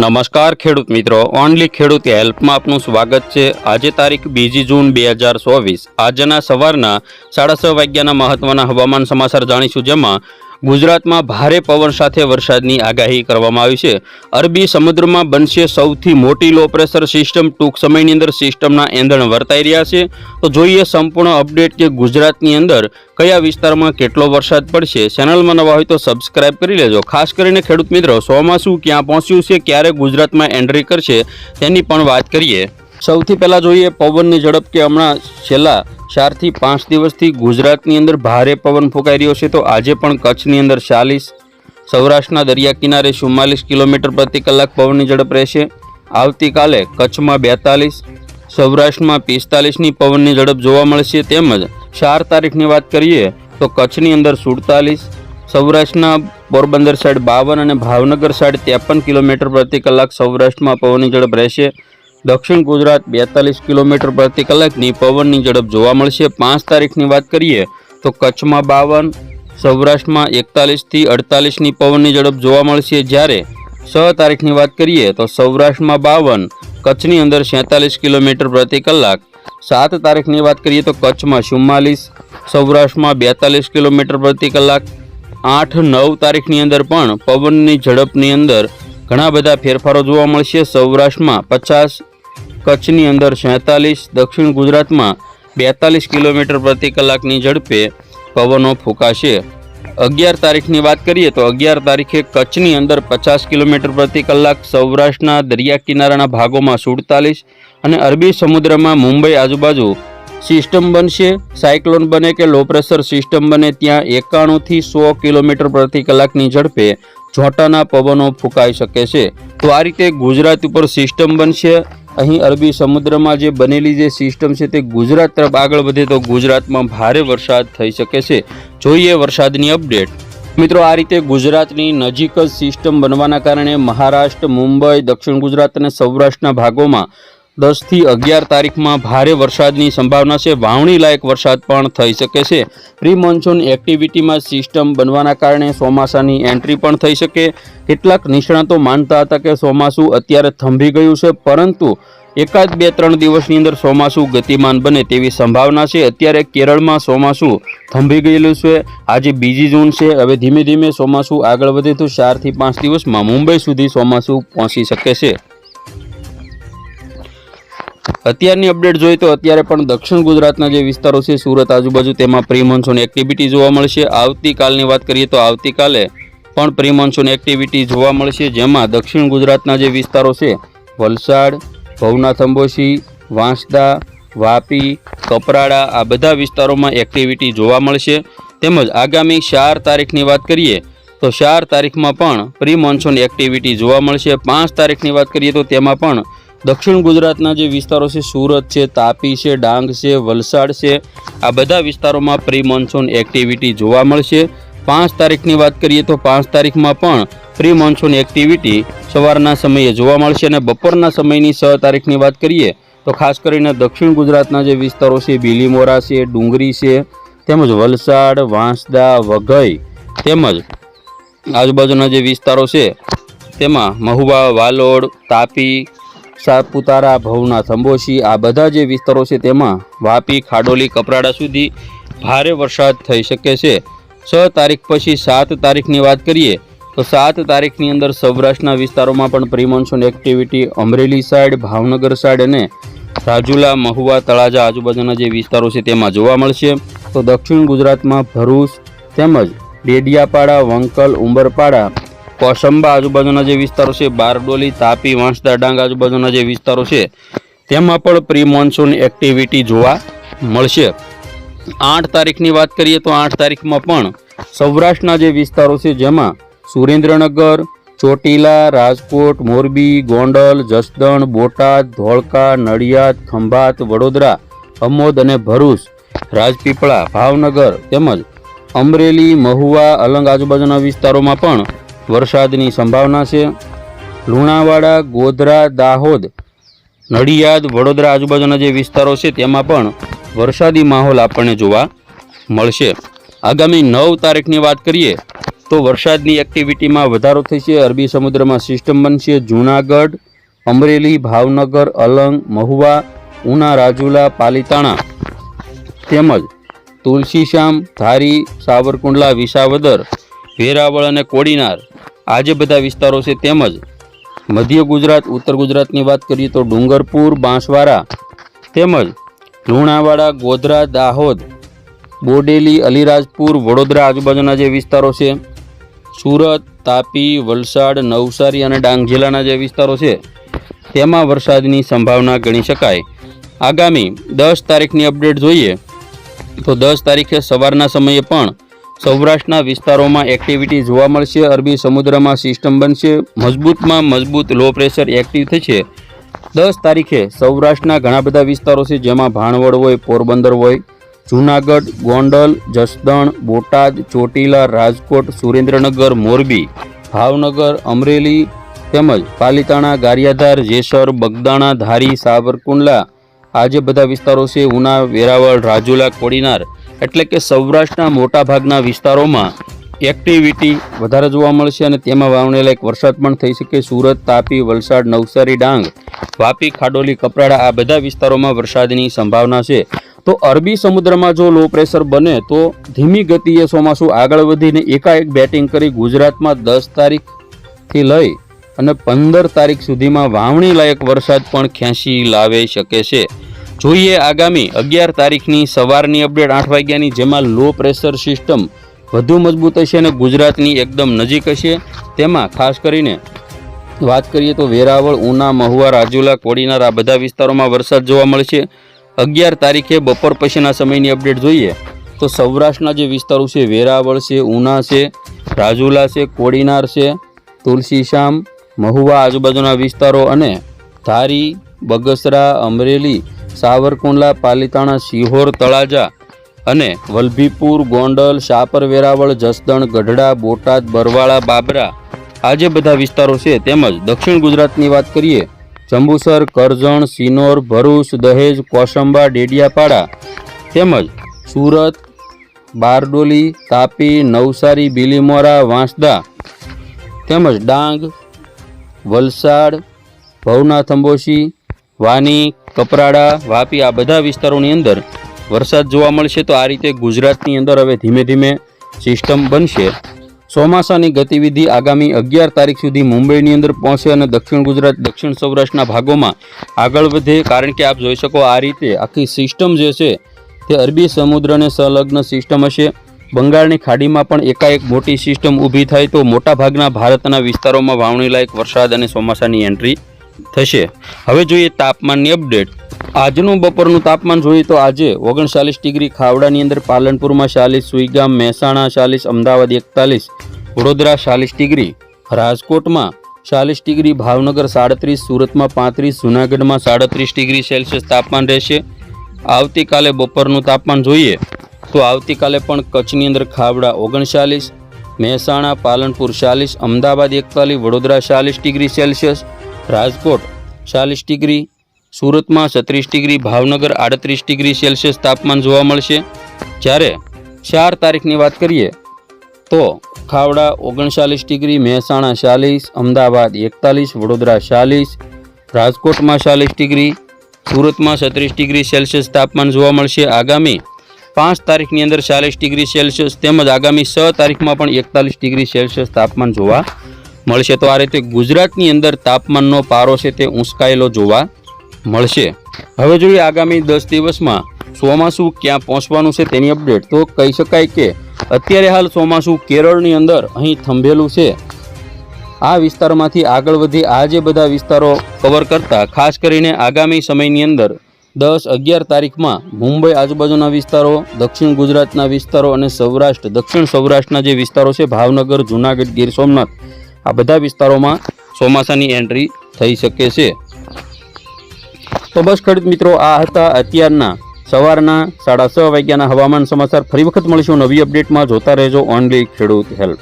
નમસ્કાર ખેડૂત મિત્રો. ઓનલી ખેડૂત હેલ્પમાં આપનું સ્વાગત છે. આજે તારીખ બીજી જૂન બે હજાર ચોવીસ. આજના સવારના સાડા છ વાગ્યાના મહત્વના હવામાન સમાચાર જાણીશું જેમાં ગુજરાતમાં ભારે પવન સાથે વરસાદની આગાહી કરવામાં આવી છે. અરબી સમુદ્રમાં બનશે સૌથી મોટી લો પ્રેશર સિસ્ટમ ટૂંક સમયની અંદર સિસ્ટમના એંધણ વર્તાઈ રહ્યા છે. તો જોઈએ સંપૂર્ણ અપડેટ કે ગુજરાતની અંદર કયા વિસ્તારમાં કેટલો વરસાદ પડશે. ચેનલમાં નવા હોય તો સબસ્ક્રાઇબ કરી લેજો. ખાસ કરીને ખેડૂત મિત્રો ચોમાસું ક્યાં પહોંચ્યું છે, ક્યારે ગુજરાતમાં એન્ટ્રી કરશે, તેની પણ વાત કરીએ. સૌથી પહેલાં જોઈએ પવનની ઝડપ કે હમણાં છેલ્લા ચારથી પાંચ દિવસથી ગુજરાતની અંદર ભારે પવન ફૂંકાઈ રહ્યો છે. તો આજે પણ કચ્છની અંદર ચાલીસ, સૌરાષ્ટ્રના દરિયા કિનારે ચુમ્માલીસ કિલોમીટર પ્રતિ કલાક પવનની ઝડપ રહેશે. આવતીકાલે કચ્છમાં બેતાલીસ, સૌરાષ્ટ્રમાં પિસ્તાલીસની પવનની ઝડપ જોવા મળશે. તેમજ ચાર તારીખની વાત કરીએ તો કચ્છની અંદર સુડતાલીસ, સૌરાષ્ટ્રના પોરબંદર સાઈડ બાવન અને ભાવનગર સાઈડ ત્રેપન કિલોમીટર પ્રતિ કલાક સૌરાષ્ટ્રમાં પવનની ઝડપ રહેશે. દક્ષિણ ગુજરાત બેતાલીસ કિલોમીટર પ્રતિ કલાકની પવનની ઝડપ જોવા મળશે. પાંચ તારીખની વાત કરીએ તો કચ્છમાં બાવન, સૌરાષ્ટ્રમાં એકતાલીસથી અડતાલીસની પવનની ઝડપ જોવા મળશે. જ્યારે છ તારીખની વાત કરીએ તો સૌરાષ્ટ્રમાં બાવન, કચ્છની અંદર સેંતાલીસ કિલોમીટર પ્રતિ કલાક. સાત તારીખની વાત કરીએ તો કચ્છમાં ચુમ્માલીસ, સૌરાષ્ટ્રમાં બેતાલીસ કિલોમીટર પ્રતિ કલાક. આઠ, નવ તારીખની અંદર પણ પવનની ઝડપની અંદર ઘણા બધા ફેરફારો જોવા મળશે. સૌરાષ્ટ્રમાં પચાસ કચ્છની અંદર સેતાલીસ દક્ષિણ ગુજરાતમાં બેતાલીસ કિલોમીટર પ્રતિ કલાકની ઝડપે પવનો ફૂંકાશે. અગિયાર તારીખની વાત કરીએ તો અગિયાર તારીખે કચ્છની અંદર પચાસ કિલોમીટર પ્રતિ કલાક સૌરાષ્ટ્રના દરિયા કિનારાના ભાગોમાં સુડતાલીસ અને અરબી સમુદ્રમાં મુંબઈ આજુબાજુ સિસ્ટમ બનશે. સાયક્લોન બને કે લો પ્રેશર સિસ્ટમ બને ત્યાં એકાણુંથી સો કિલોમીટર પ્રતિ કલાકની ઝડપે ઝોટાના પવનો ફૂંકાઈ શકે છે. તો આ રીતે ગુજરાત ઉપર સિસ્ટમ બનશે. અહીં અરબી સમુદ્રમાં જે બનેલી જે સિસ્ટમ છે તે ગુજરાત તરફ આગળ વધે તો ગુજરાતમાં ભારે વરસાદ થઈ શકે છે. જોઈએ વરસાદની અપડેટ. મિત્રો, આ રીતે ગુજરાતની નજીક જ સિસ્ટમ બનવાના કારણે મહારાષ્ટ્ર, મુંબઈ, દક્ષિણ ગુજરાત અને સૌરાષ્ટ્રના ભાગોમાં દસથી અગિયાર તારીખમાં ભારે વરસાદની સંભાવના છે. વાવણી લાયક વરસાદ પણ થઈ શકે છે. પ્રી મોન્સૂન એક્ટિવિટીમાં સિસ્ટમ બનવાના કારણે ચોમાસાની એન્ટ્રી પણ થઈ શકે. કેટલાક નિષ્ણાતો માનતા હતા કે ચોમાસું અત્યારે થંભી ગયું છે, પરંતુ એકાદ બે ત્રણ દિવસની અંદર ચોમાસું ગતિમાન બને તેવી સંભાવના છે. અત્યારે કેરળમાં ચોમાસું થંભી ગયેલું છે. આજે બીજી જૂન છે. હવે ધીમે ધીમે ચોમાસું આગળ વધે તો ચારથી પાંચ દિવસમાં મુંબઈ સુધી ચોમાસું પહોંચી શકે છે. અત્યારની અપડેટ જોઈએ તો અત્યારે પણ દક્ષિણ ગુજરાતના જે વિસ્તારો છે, સુરત આજુબાજુ તેમાં પ્રી મોન્સૂન એક્ટિવિટી જોવા મળશે. આવતીકાલની વાત કરીએ તો આવતીકાલે પણ પ્રી મોન્સૂન એક્ટિવિટી જોવા મળશે, જેમાં દક્ષિણ ગુજરાતના જે વિસ્તારો છે, વલસાડ, ભવનાથ અંબોશી વાંસદા, વાપી, કપરાડા આ બધા વિસ્તારોમાં એક્ટિવિટી જોવા મળશે. તેમજ આગામી ચાર તારીખની વાત કરીએ તો ચાર તારીખમાં પણ પ્રી મોન્સૂન એક્ટિવિટી જોવા મળશે. પાંચ તારીખની વાત કરીએ તો તેમાં પણ દક્ષિણ ગુજરાતના જે વિસ્તારો છે, સુરત છે, તાપી છે, ડાંગ છે, વલસાડ છે, આ બધા વિસ્તારોમાં પ્રી મોન્સૂન એક્ટિવિટી જોવા મળશે. પાંચ તારીખની વાત કરીએ તો પાંચ તારીખમાં પણ પ્રી મોન્સૂન એક્ટિવિટી સવારના સમયે જોવા મળશે અને બપોરના સમયની છ તારીખની વાત કરીએ તો ખાસ કરીને દક્ષિણ ગુજરાતના જે વિસ્તારો છે, બીલીમોરા છે, ડુંગરી છે, તેમજ વલસાડ, વાંસદા, વઘઈ તેમજ આજુબાજુના જે વિસ્તારો છે, તેમાં મહુવા, વાલોડ, તાપી સાપુતારા ભવનાથ અંબોશી આ બધા જે વિસ્તારો છે તેમાં વાપી, ખાડોલી, કપરાડા સુધી ભારે વરસાદ થઈ શકે છે. છ તારીખ પછી સાત તારીખની વાત કરીએ, તો સાત તારીખની અંદર સૌરાષ્ટ્રના વિસ્તારોમાં પણ premonsoon activity Amreli side Bhavnagar side અને રાજુલા, મહુવા, તળાજા આજુબાજુના જે વિસ્તારો છે તેમાં જોવા મળશે. તો દક્ષિણ ગુજરાતમાં ભરૂચ તેમજ ડેડિયાપાડા, વંકલ, ઉંબરપાડા કોસંબા આજુબાજુના જે વિસ્તારો છે, બારડોલી, તાપી, વાંસદા, ડાંગ આજુબાજુના જે વિસ્તારો છે, તેમાં પણ પ્રી મોન્સૂન એક્ટિવિટી જોવા મળશે. આઠ તારીખની વાત કરીએ તો આઠ તારીખમાં પણ સૌરાષ્ટ્રના જે વિસ્તારો છે, જેમાં સુરેન્દ્રનગર, ચોટીલા, રાજકોટ, મોરબી, ગોંડલ, જસદણ, બોટાદ, ધોળકા, નડિયાદ, ખંભાત, વડોદરા, અમોદ અને ભરૂચ, રાજપીપળા, ભાવનગર તેમજ અમરેલી, મહુવા, અલંગ આજુબાજુના વિસ્તારોમાં પણ વરસાદની સંભાવના છે. લુણાવાડા, ગોધરા, દાહોદ, નડિયાદ, વડોદરા આજુબાજુના જે વિસ્તારો છે, તેમાં પણ વરસાદી માહોલ આપણને જોવા મળશે. આગામી નવ તારીખની વાત કરીએ તો વરસાદની એક્ટિવિટીમાં વધારો થશે. અરબી સમુદ્રમાં સિસ્ટમ બનશે. જૂનાગઢ, અમરેલી, ભાવનગર, અલંગ, મહુવા, ઉના, રાજુલા, પાલીતાણા તેમજ તુલસીશ્યામ ધારી, સાવરકુંડલા, વિસાવદર, વેરાવળ અને કોડીનાર આ જે બધા વિસ્તારો છે તેમજ મધ્ય ગુજરાત, ઉત્તર ગુજરાતની વાત કરીએ તો ડુંગરપુર, બાંસવાડા તેમજ લુણાવાડા, ગોધરા, દાહોદ, બોડેલી, અલીરાજપુર, વડોદરા આજુબાજુના જે વિસ્તારો છે, સુરત, તાપી, વલસાડ, નવસારી અને ડાંગ જિલ્લાના જે વિસ્તારો છે, તેમાં વરસાદની સંભાવના ગણી શકાય. આગામી દસ તારીખની અપડેટ જોઈએ તો દસ તારીખે સવારના સમયે પણ સૌરાષ્ટ્રના વિસ્તારોમાં એક્ટિવિટી જોવા મળશે. અરબી સમુદ્રમાં સિસ્ટમ બનશે. મજબૂતમાં મજબૂત લો પ્રેશર એક્ટિવ થશે. દસ તારીખે સૌરાષ્ટ્રના ઘણા બધા વિસ્તારો છે જેમાં ભાણવડ હોય, પોરબંદર હોય, જૂનાગઢ, ગોંડલ, જસદણ, બોટાદ, ચોટીલા, રાજકોટ, સુરેન્દ્રનગર, મોરબી, ભાવનગર, અમરેલી તેમજ પાલીતાણા, ગારિયાધાર, જેસર, બગદાણા, ધારી, સાવરકુંડલા. આ જે બધા વિસ્તારો છે, ઉના, વેરાવળ, રાજુલા, કોડીનાર એટલે કે સૌરાષ્ટ્રના મોટાભાગના વિસ્તારોમાં એક્ટિવિટી વધારે જોવા મળશે અને તેમાં વાવણેલા એક વરસાદ પણ થઈ શકે. સુરત, તાપી, વલસાડ, નવસારી, ડાંગ, વાપી, ખાડોલી, કપરાડા આ બધા વિસ્તારોમાં વરસાદની સંભાવના છે. તો અરબી સમુદ્રમાં જો લો પ્રેશર બને તો ધીમી ગતિએ ચોમાસું આગળ વધીને એકાએક બેટિંગ કરી ગુજરાતમાં દસ તારીખથી લઈ અને પંદર તારીખ સુધીમાં વાવણી લાયક વરસાદ પણ ખેંચી લાવી શકે છે. જોઈએ આગામી અગિયાર તારીખની સવારની અપડેટ આઠ વાગ્યાની, જેમાં લો પ્રેશર સિસ્ટમ વધુ મજબૂત હશે અને ગુજરાતની એકદમ નજીક હશે. તેમાં ખાસ કરીને વાત કરીએ તો વેરાવળ, ઉના, મહુવા, રાજુલા, કોડીનાર, આ બધા વિસ્તારોમાં વરસાદ જોવા મળશે. અગિયાર તારીખે બપોર પછીના સમયની અપડેટ જોઈએ તો સૌરાષ્ટ્રના જે વિસ્તારો છે, વેરાવળ છે, ઉના છે, રાજુલા છે, કોડીનાર છે તુલસીશ્યામ મહુવા આજુબાજુના વિસ્તારો અને ધારી, બગસરા, અમરેલી સાવરકુંડલા, પાલીતાણા સિહોર તળાજા અને વલભીપુર, ગોંડલ શાપર વેરાવળ જસદણ, ગઢડા, બોટાદ, બરવાળા, બાબરા આ જે બધા વિસ્તારો છે તેમજ દક્ષિણ ગુજરાતની વાત કરીએ, જંબુસર, કરજણ, સિનોર, ભરૂચ, દહેજ, કોસંબા, ડેડિયાપાડા તેમજ સુરત, બારડોલી, તાપી, નવસારી બિલીમોરા વાંસદા તેમજ ડાંગ, વલસાડ, ભવનાથ અંબોશી કપરાડા, વાપી આ બધા વિસ્તારોની અંદર વરસાદ જોવા મળશે તો આ રીતે ગુજરાતની અંદર હવે ધીમે ધીમે સિસ્ટમ બનશે. ચોમાસાની ગતિવિધિ આગામી અગિયાર તારીખ સુધી મુંબઈની અંદર પહોંચે અને દક્ષિણ ગુજરાત, દક્ષિણ સૌરાષ્ટ્રના ભાગોમાં આગળ વધે. કારણ કે આપ જોઈ શકો આ રીતે આખી સિસ્ટમ જે છે તે અરબી સમુદ્રને સંલગ્ન સિસ્ટમ હશે. બંગાળની ખાડીમાં પણ એકાએક મોટી સિસ્ટમ ઊભી થાય તો મોટાભાગના ભારતના વિસ્તારોમાં વાવણીલાયક વરસાદ અને ચોમાસાની એન્ટ્રી થશે. હવે જોઈએ તાપમાનની અપડેટ. આજનું બપોરનું તાપમાન જોઈએ તો આજે ઓગણચાલીસ ડિગ્રી ખાવડાની અંદર પાલનપુરમાં ચાલીસ, સુઈગામ, મહેસાણા ચાલીસ, અમદાવાદ એકતાલીસ, વડોદરા ચાલીસ ડિગ્રી, રાજકોટમાં ચાલીસ ડિગ્રી, ભાવનગર સાડત્રીસ, સુરતમાં પાંત્રીસ, જૂનાગઢમાં સાડત્રીસ ડિગ્રી સેલ્સિયસ તાપમાન રહેશે. આવતીકાલે બપોરનું તાપમાન જોઈએ તો આવતીકાલે પણ કચ્છની અંદર ખાવડા ઓગણચાલીસ, મહેસાણા, પાલનપુર ચાલીસ, અમદાવાદ એકતાલીસ, વડોદરા ચાલીસ ડિગ્રી સેલ્સિયસ રાજકોટ ચાલીસ ડિગ્રી, સુરતમાં છત્રીસ ડિગ્રી, ભાવનગર આડત્રીસ ડિગ્રી સેલ્સિયસ તાપમાન જોવા મળશે. જ્યારે ચાર તારીખની વાત કરીએ, તો ખાવડા ઓગણચાલીસ ડિગ્રી, મહેસાણા ચાલીસ, અમદાવાદ એકતાલીસ, વડોદરા ચાલીસ, રાજકોટમાં ચાલીસ ડિગ્રી, સુરતમાં છત્રીસ ડિગ્રી સેલ્સિયસ તાપમાન જોવા મળશે. આગામી પાંચ તારીખની અંદર ચાલીસ ડિગ્રી સેલ્સિયસ તેમજ આગામી છ તારીખમાં પણ એકતાલીસ ડિગ્રી સેલ્સિયસ તાપમાન જોવા મળશે. તો આ રીતે ગુજરાતની અંદર તાપમાનનો પારો છે તે ઊંચકાયેલો જોવા મળશે. હવે જોઈએ આગામી દસ દિવસમાં ચોમાસું ક્યાં પહોંચવાનું છે તેની અપડેટ. તો કહી શકાય કે અત્યારે હાલ ચોમાસું કેરળની અંદર અહીં થંભેલું છે. આ વિસ્તારમાંથી આગળ વધી આ જે બધા વિસ્તારો કવર કરતા, ખાસ કરીને આગામી સમયની અંદર દસ અગિયાર તારીખમાં મુંબઈ આજુબાજુના વિસ્તારો, દક્ષિણ ગુજરાતના વિસ્તારો અને સૌરાષ્ટ્ર, દક્ષિણ સૌરાષ્ટ્રના જે વિસ્તારો છે, ભાવનગર, જૂનાગઢ, ગીર સોમનાથ આ બધા વિસ્તારોમાં ચોમાસાની એન્ટ્રી થઈ શકે છે. તો બસ ખેડૂત મિત્રો, આ હતા અત્યારના સવારના સાડા છ વાગ્યાના હવામાન સમાચાર. ફરી વખત મળીશું નવી અપડેટમાં જોતા રહેજો ઓનલી ખેડૂત હેલ્પ.